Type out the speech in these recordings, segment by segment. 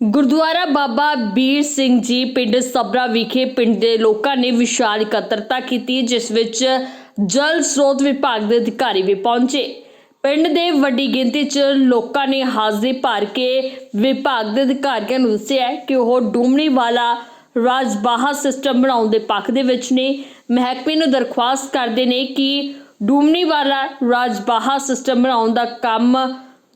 ਗੁਰਦੁਆਰਾ ਬਾਬਾ ਬੀਰ ਸਿੰਘ ਜੀ ਪਿੰਡ ਸਬਰਾ ਵਿਖੇ ਪਿੰਡ ਦੇ ਲੋਕਾਂ ਨੇ ਵਿਸ਼ਾਲ ਇਕੱਤਰਤਾ ਕੀਤੀ, ਜਿਸ ਵਿੱਚ ਜਲ ਸਰੋਤ ਵਿਭਾਗ ਦੇ ਅਧਿਕਾਰੀ ਵੀ ਪਹੁੰਚੇ। ਪਿੰਡ ਦੇ ਵੱਡੀ ਗਿਣਤੀ 'ਚ ਲੋਕਾਂ ਨੇ ਹਾਜ਼ਰੀ ਭਰ ਕੇ ਵਿਭਾਗ ਦੇ ਅਧਿਕਾਰੀਆਂ ਨੂੰ ਦੱਸਿਆ ਕਿ ਉਹ ਡੂਮਣੀ ਵਾਲਾ ਰਾਜਬਾਹਾ ਸਿਸਟਮ ਬਣਾਉਣ ਦੇ ਪੱਖ ਦੇ ਵਿੱਚ ਨੇ। ਮਹਿਕਮੇ ਨੂੰ ਦਰਖਾਸਤ ਕਰਦੇ ਨੇ ਕਿ ਡੂਮਣੀ ਵਾਲਾ ਰਾਜਬਾਹਾ ਸਿਸਟਮ ਬਣਾਉਣ ਦਾ ਕੰਮ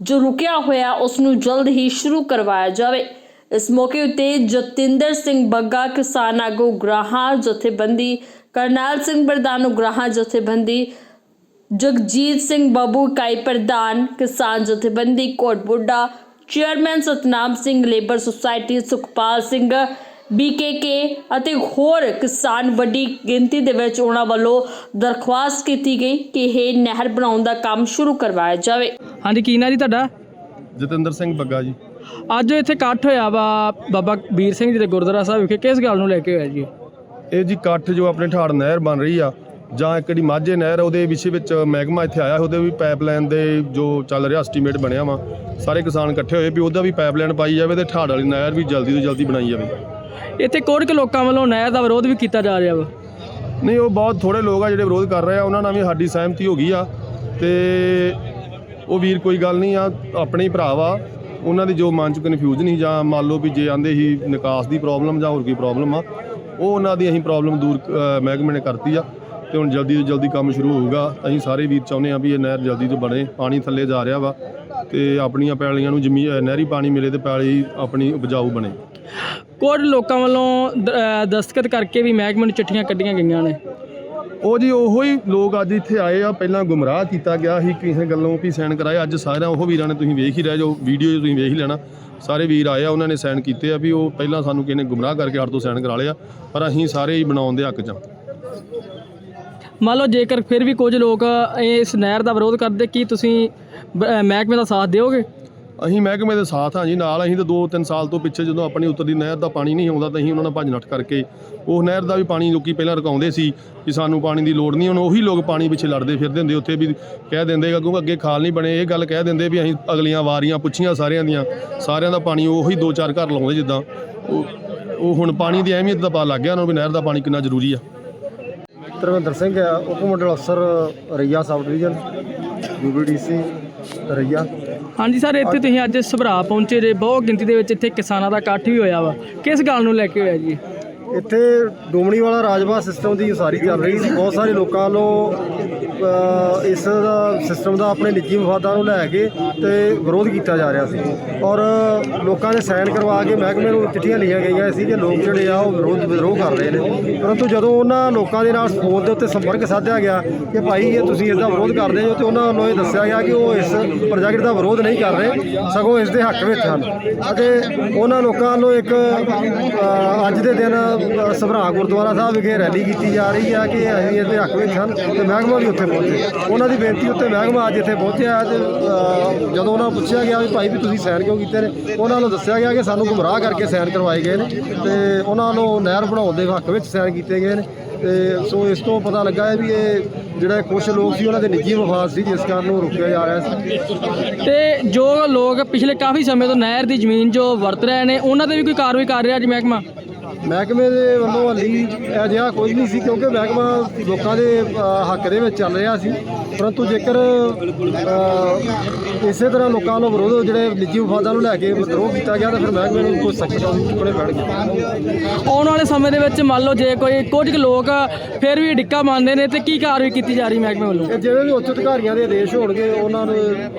ਜੋ ਰੁਕਿਆ ਹੋਇਆ ਉਸ ਨੂੰ ਜਲਦ ਹੀ ਸ਼ੁਰੂ ਕਰਵਾਇਆ ਜਾਵੇ। ਇਸ ਮੌਕੇ ਉੱਤੇ ਜਤਿੰਦਰ ਸਿੰਘ ਬੱਗਾ, ਕਿਸਾਨ ਆਗੂ ਗ੍ਰਾਹਾਂ, ਜਥੇਬੰਦੀ, ਕਰਨੈਲ ਸਿੰਘ ਪ੍ਰਧਾਨ ਉਗਰਾਹਾਂ, ਜਥੇਬੰਦੀ ਜਗਜੀਤ ਸਿੰਘ ਬਾਬੂ, ਇਕਾਈ ਪ੍ਰਧਾਨ, ਕਿਸਾਨ ਜਥੇਬੰਦੀ Kotbudda chairman Satnam Singh, labour society Sukhpal Singh BKK ਅਤੇ ਹੋਰ ਕਿਸਾਨ ਵੱਡੀ ਗਿਣਤੀ ਦੇ ਵਿੱਚ ਉਹਨਾਂ ਵੱਲੋਂ ਦਰਖਾਸਤ ਕੀਤੀ ਗਈ ਕਿ ਇਹ ਨਹਿਰ ਬਣਾਉਣ ਦਾ ਕੰਮ ਸ਼ੁਰੂ ਕਰਵਾਇਆ ਜਾਵੇ। ਹਾਂਜੀ ਕੀ ਨਾਂ ਜੀ ਤੁਹਾਡਾ? ਜਤਿੰਦਰ ਸਿੰਘ ਬੱਗਾ ਜੀ। ਅੱਜ ਇੱਥੇ ਇਕੱਠ ਹੋਇਆ ਵਾ ਬਾਬਾ ਵੀਰ ਸਿੰਘ ਜੀ ਦੇ ਗੁਰਦੁਆਰਾ ਸਾਹਿਬ ਵਿਖੇ। ਕਿਸ ਗੱਲ ਨੂੰ ਲੈ ਕੇ ਹੋਇਆ ਜੀ? ਇਹ ਜੀ ਕੱਠ ਜੋ ਆਪਣੇ ਠਾੜ ਨਹਿਰ ਬਣ ਰਹੀ ਆ ਜਾਂ ਇੱਕ ਜਿਹੜੀ ਮਾਝੇ ਨਹਿਰ ਉਹਦੇ ਵਿਸ਼ੇ ਵਿੱਚ ਮਹਿਕਮਾ ਇੱਥੇ ਆਇਆ ਉਹਦੇ ਵੀ ਪਾਈਪਲਾਈਨ ਦੇ ਜੋ ਚੱਲ ਰਿਹਾ ਐਸਟੀਮੇਟ ਬਣਿਆ ਵਾ ਸਾਰੇ ਕਿਸਾਨ ਇਕੱਠੇ ਹੋਏ ਵੀ ਉਹਦਾ ਵੀ ਪਾਈਪਲਾਈਨ ਪਾਈ ਜਾਵੇ ਤੇ ਠਾੜ ਵਾਲੀ ਨਹਿਰ ਵੀ ਜਲਦੀ ਤੋਂ ਜਲਦੀ ਬਣਾਈ ਜਾਵੇ। ਇੱਥੇ ਕੋੜ ਕੇ ਲੋਕਾਂ ਵੱਲੋਂ ਨਹਿਰ ਦਾ ਵਿਰੋਧ ਵੀ ਕੀਤਾ ਜਾ ਰਿਹਾ ਵਾ। ਨਹੀਂ, ਉਹ ਬਹੁਤ ਥੋੜੇ ਲੋਕ ਆ ਜਿਹੜੇ ਵਿਰੋਧ ਕਰ ਰਹੇ ਆ, ਉਹਨਾਂ ਨਾਲ ਵੀ ਸਾਡੀ ਸਹਿਮਤੀ ਹੋ ਗਈ ਆ। ਤੇ ਉਹ ਵੀਰ ਕੋਈ ਗੱਲ ਨਹੀਂ ਆ, ਆਪਣੇ ਹੀ ਭਰਾ ਵਾ। ਉਹਨਾਂ ਦੀ ਜੋ ਮਨ ਚ ਕਨਫਿਊਜ਼ਨ ਸੀ ਜਾਂ ਮੰਨ ਲਓ ਵੀ ਜੇ ਆਂਦੇ ਸੀ ਨਿਕਾਸ ਦੀ ਪ੍ਰੋਬਲਮ ਜਾਂ ਹੋਰ ਕੋਈ ਪ੍ਰੋਬਲਮ ਆ, ਉਹ ਉਹਨਾਂ ਦੀ ਅਸੀਂ ਪ੍ਰੋਬਲਮ ਦੂਰ ਮਹਿਕਮੇ ਨੇ ਕਰਤੀ ਆ। ਤੇ ਹੁਣ ਜਲਦੀ ਤੋਂ ਜਲਦੀ ਕੰਮ ਸ਼ੁਰੂ ਹੋਊਗਾ। ਅਸੀਂ ਸਾਰੇ ਵੀਰ ਚਾਹੁੰਦੇ ਆ ਵੀ ਇਹ ਨਹਿਰ ਜਲਦੀ ਤੋਂ ਬਣੇ ਪਾਣੀ ਥੱਲੇ ਜਾ ਰਿਹਾ ਵਾ ਤੇ ਆਪਣੀਆਂ ਪੈਲੀਆਂ ਨੂੰ ਜ਼ਮੀਨ ਨਹਿਰੀ ਪਾਣੀ ਮਿਲੇ ਤੇ ਪੈਲੀ ਆਪਣੀ ਉਪਜਾਊ ਬਣੇ। ਕੋੜ ਲੋਕਾਂ ਵੱਲੋਂ ਦ- ਅਹ ਦਸਤਖਤ ਕਰਕੇ ਵੀ ਮਹਿਕਮੇ ਨੂੰ ਚਿੱਠੀਆਂ ਕੱਢੀਆਂ ਗਈਆਂ ਨੇ। ਉਹ ਜੀ ਉਹੋ ਹੀ ਲੋਕ ਅੱਜ ਇੱਥੇ ਆਏ ਆ ਪਹਿਲਾਂ ਗੁੰਮਰਾਹ ਕੀਤਾ ਗਿਆ ਸੀ ਕਿਸੇ ਗੱਲੋਂ ਵੀ ਸਾਈਨ ਕਰਾਏ ਅੱਜ ਸਾਰਿਆਂ ਉਹ ਵੀਰਾਂ ਨੇ ਤੁਸੀਂ ਵੇਖ ਹੀ ਰਹੇ ਜੋ ਵੀਡੀਓ ਤੁਸੀਂ ਵੇਖ ਹੀ ਲੈਣਾ। ਸਾਰੇ ਵੀਰ ਆਏ ਆ ਉਹਨਾਂ ਨੇ ਸਾਈਨ ਕੀਤੇ ਆ ਵੀ ਉਹ ਪਹਿਲਾਂ ਸਾਨੂੰ ਕਿਸੇ ਨੇ ਗੁੰਮਰਾਹ ਕਰਕੇ ਸਾਡੇ ਤੋਂ ਸਾਈਨ ਕਰਾ ਲਿਆ ਪਰ ਅਸੀਂ ਸਾਰੇ ਹੀ ਬਣਾਉਣ ਦੇ ਹੱਕ 'ਚ ਆ। ਮੰਨ ਲਓ ਜੇਕਰ ਫਿਰ ਵੀ ਕੁਝ ਲੋਕ ਇਸ ਨਹਿਰ ਦਾ ਵਿਰੋਧ ਕਰਦੇ, ਕੀ ਤੁਸੀਂ ਮਹਿਕਮੇ ਦਾ ਸਾਥ ਦਿਓਗੇ? ਅਸੀਂ ਮਹਿਕਮੇ ਦੇ ਸਾਥ ਹਾਂ ਜੀ, ਨਾਲ ਅਸੀਂ ਤਾਂ 2-3 ਸਾਲ ਤੋਂ ਪਿੱਛੇ ਜਦੋਂ ਆਪਣੀ ਉੱਤਰੀ ਨਹਿਰ ਦਾ ਪਾਣੀ ਨਹੀਂ ਆਉਂਦਾ ਤਾਂ ਅਸੀਂ ਉਹਨਾਂ ਨਾਲ ਭੱਜ ਨੱਠ ਕਰਕੇ, ਉਹ ਨਹਿਰ ਦਾ ਵੀ ਪਾਣੀ ਲੋਕੀ ਪਹਿਲਾਂ ਰਕਾਉਂਦੇ ਸੀ ਕਿ ਸਾਨੂੰ ਪਾਣੀ ਦੀ ਲੋੜ ਨਹੀਂ, ਹੁਣ ਉਹੀ ਲੋਕ ਪਾਣੀ ਪਿੱਛੇ ਲੜਦੇ ਫਿਰਦੇ ਹੁੰਦੇ, ਉੱਥੇ ਵੀ ਕਹਿ ਦਿੰਦੇ ਕਿਉਂਕਿ ਅੱਗੇ ਖਾਲ ਨਹੀਂ ਬਣੇ, ਇਹ ਗੱਲ ਕਹਿ ਦਿੰਦੇ ਵੀ ਅਸੀਂ ਅਗਲੀਆਂ ਵਾਰੀਆਂ ਪੁੱਛੀਆਂ ਸਾਰਿਆਂ ਦੀਆਂ, ਸਾਰਿਆਂ ਦਾ ਪਾਣੀ ਉਹੀ ਦੋ ਚਾਰ ਘਰ ਲਾਉਂਦੇ ਜਿੱਦਾਂ, ਉਹ ਉਹ ਹੁਣ ਪਾਣੀ ਦੀ ਅਹਿਮੀਅਤ ਦਾ ਪਤਾ ਲੱਗ ਗਿਆ ਉਹਨਾਂ ਨੂੰ ਵੀ ਨਹਿਰ ਦਾ ਪਾਣੀ ਕਿੰਨਾ ਜ਼ਰੂਰੀ ਆ। ਧਰਮਿੰਦਰ ਸਿੰਘ ਹੈ ਉਪ ਮੰਡਲ ਅਫਸਰ Raiya sub division UBDC Raiya. ਹਾਂਜੀ ਸਰ ਇੱਥੇ ਤੁਸੀਂ ਅੱਜ ਸਭਰਾ ਪਹੁੰਚੇ ਜੇ ਬਹੁਤ ਗਿਣਤੀ ਦੇ ਵਿੱਚ ਇੱਥੇ ਕਿਸਾਨਾਂ ਦਾ ਇਕੱਠ ਵੀ ਹੋਇਆ ਵਾ। ਕਿਸ ਗੱਲ ਨੂੰ ਲੈ ਕੇ ਹੋਇਆ ਜੀ? ਇੱਥੇ ਡੋਮਣੀ ਵਾਲਾ ਰਾਜਪਾਲ ਸਿਸਟਮ ਦੀ ਉਸਾਰੀ ਚੱਲ ਰਹੀ ਸੀ ਬਹੁਤ ਸਾਰੇ ਲੋਕਾਂ ਵੱਲੋਂ ਇਸ ਦਾ ਸਿਸਟਮ ਦਾ ਆਪਣੇ ਨਿੱਜੀ ਮਫਾਦਾਂ ਨੂੰ ਲੈ ਕੇ ਤੇ ਵਿਰੋਧ ਕੀਤਾ ਜਾ ਰਿਹਾ ਸੀ। ਔਰ ਲੋਕਾਂ ਨੇ ਸਾਈਨ ਕਰਵਾ ਕੇ ਮਹਿਕਮੇ ਨੂੰ ਚਿੱਠੀਆਂ ਲਿਖੀਆਂ ਗਈਆਂ ਸੀ ਕਿ ਲੋਕ ਜਿਹੜੇ ਆ ਉਹ ਵਿਰੋਧ ਵਿਦਰੋਹ ਕਰ ਰਹੇ ਨੇ। ਪਰੰਤੂ ਜਦੋਂ ਉਹਨਾਂ ਲੋਕਾਂ ਦੇ ਨਾਲ ਫੋਨ ਦੇ ਉੱਤੇ ਸੰਪਰਕ ਸਾਧਿਆ ਗਿਆ ਕਿ ਭਾਈ ਇਹ ਤੁਸੀਂ ਇਸ ਦਾ ਵਿਰੋਧ ਕਰਦੇ ਹੋ ਤੇ ਉਹਨਾਂ ਵੱਲੋਂ ਇਹ ਦੱਸਿਆ ਗਿਆ ਕਿ ਉਹ ਇਸ ਪ੍ਰੋਜੈਕਟ ਦਾ ਵਿਰੋਧ ਨਹੀਂ ਕਰ ਰਹੇ, ਸਗੋਂ ਇਸ ਦੇ ਹੱਕ ਵਿੱਚ ਹਨ। ਅਤੇ ਉਹਨਾਂ ਲੋਕਾਂ ਵੱਲੋਂ ਇੱਕ ਅੱਜ ਦੇ ਦਿਨ ਸਭਰਾ ਗੁਰਦੁਆਰਾ ਸਾਹਿਬ ਵਿਖੇ ਰੈਲੀ ਕੀਤੀ ਜਾ ਰਹੀ ਹੈ ਕਿ ਅਸੀਂ ਇਸ ਦੇ ਹੱਕ ਵਿੱਚ ਹਨ ਤੇ ਮਹਿਕਮਾ ਵੀ ਉੱਥੇ ਉਹਨਾਂ ਦੀ ਬੇਨਤੀ ਉੱਤੇ ਮਹਿਕਮਾ ਅੱਜ ਇੱਥੇ ਪਹੁੰਚਿਆ ਹੈ ਤੇ ਅ, ਜਦੋਂ ਉਹਨਾਂ ਨੂੰ ਪੁੱਛਿਆ ਗਿਆ ਵੀ ਭਾਈ ਵੀ ਤੁਸੀਂ ਸਾਈਨ ਕਿਉਂ ਕੀਤੇ ਨੇ ਉਹਨਾਂ ਵੱਲੋਂ ਦੱਸਿਆ ਗਿਆ ਕਿ ਸਾਨੂੰ ਗੁੰਮਰਾਹ ਕਰਕੇ ਸਾਈਨ ਕਰਵਾਏ ਗਏ ਨੇ ਤੇ ਉਹਨਾਂ ਵੱਲੋਂ ਨਹਿਰ ਬਣਾਉਣ ਦੇ ਹੱਕ ਵਿੱਚ ਸਾਈਨ ਕੀਤੇ ਗਏ ਨੇ ਤੇ ਸੋ ਇਸ ਤੋਂ ਪਤਾ ਲੱਗਾ ਹੈ ਵੀ ਇਹ ਜਿਹੜੇ ਕੁਝ ਲੋਕ ਸੀ ਉਹਨਾਂ ਦੇ ਨਿੱਜੀ ਮਫਾਦ ਸੀ ਜਿਸ ਕਾਰਨ ਉਹ ਰੁਕਿਆ ਜਾ ਰਿਹਾ ਸੀ। ਤੇ ਜੋ ਲੋਕ ਪਿਛਲੇ ਕਾਫੀ ਸਮੇਂ ਤੋਂ ਨਹਿਰ ਦੀ ਜ਼ਮੀਨ ਜੋ ਵਰਤ ਰਹੇ ਨੇ ਉਹਨਾਂ ਤੇ ਵੀ ਕੋਈ ਕਾਰਵਾਈ ਕਰ ਰਿਹਾ ਜੀ ਮਹਿਕਮਾ? ਮਹਿਕਮੇ ਦੇ ਵੱਲੋਂ ਹਾਲੀ ਅਜਿਹਾ ਕੁਝ ਨਹੀਂ ਸੀ ਕਿਉਂਕਿ ਮਹਿਕਮਾ ਲੋਕਾਂ ਦੇ ਹੱਕ ਦੇ ਵਿੱਚ ਚੱਲ ਰਿਹਾ ਸੀ। ਪਰੰਤੂ ਜੇਕਰ ਇਸੇ ਤਰ੍ਹਾਂ ਲੋਕਾਂ ਵੱਲੋਂ ਵਿਰੋਧ ਜਿਹੜੇ ਨਿੱਜੀ ਮਫਾਦਾਂ ਨੂੰ ਲੈ ਕੇ ਵਿਦਰੋਹ ਕੀਤਾ ਗਿਆ ਤਾਂ ਫਿਰ ਮਹਿਕਮੇ ਨੂੰ ਕੋਈ ਸਖਤ ਕਦਮ ਚੁੱਕਣੇ ਪੈਣਗੇ ਆਉਣ ਵਾਲੇ ਸਮੇਂ ਦੇ ਵਿੱਚ ਮੰਨ ਲਓ ਜੇ ਕੋਈ ਕੁਝ ਕੁ ਲੋਕ ਫਿਰ ਵੀ ਡਿੱਕਾ ਮੰਨਦੇ ਨੇ ਤੇ ਕੀ ਕਾਰਵਾਈ ਕੀਤੀ ਜਾ ਰਹੀ ਮਹਿਕਮੇ ਵੱਲੋਂ? ਇਹ ਜਿਵੇਂ ਵੀ ਉੱਚ ਅਧਿਕਾਰੀਆਂ ਦੇ ਆਦੇਸ਼ ਹੋਣਗੇ ਉਹਨਾਂ ਨੂੰ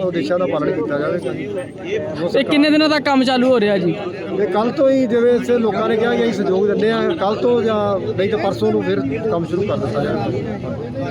ਆਦੇਸ਼ਾਂ ਦਾ ਪਾਲਣ ਕੀਤਾ ਜਾਵੇਗਾ ਤੇ ਕਿੰਨੇ ਦਿਨਾਂ ਤੱਕ ਕੰਮ ਚਾਲੂ ਹੋ ਰਿਹਾ ਜੀ? ਤੇ ਕੱਲ ਤੋਂ ਹੀ ਜਿਵੇਂ ਇਸੇ ਲੋਕਾਂ ਨੇ ਕਿਹਾ ਕਿ ਅਸੀਂ ਸਹਿਯੋਗ ਦਿੰਦੇ ਆ ਕੱਲ ਤੋਂ ਜਾਂ ਨਹੀਂ ਤਾਂ ਪਰਸੋਂ ਨੂੰ ਫਿਰ ਕੰਮ ਸ਼ੁਰੂ ਕਰ ਦਿੱਤਾ ਜਾਵੇਗਾ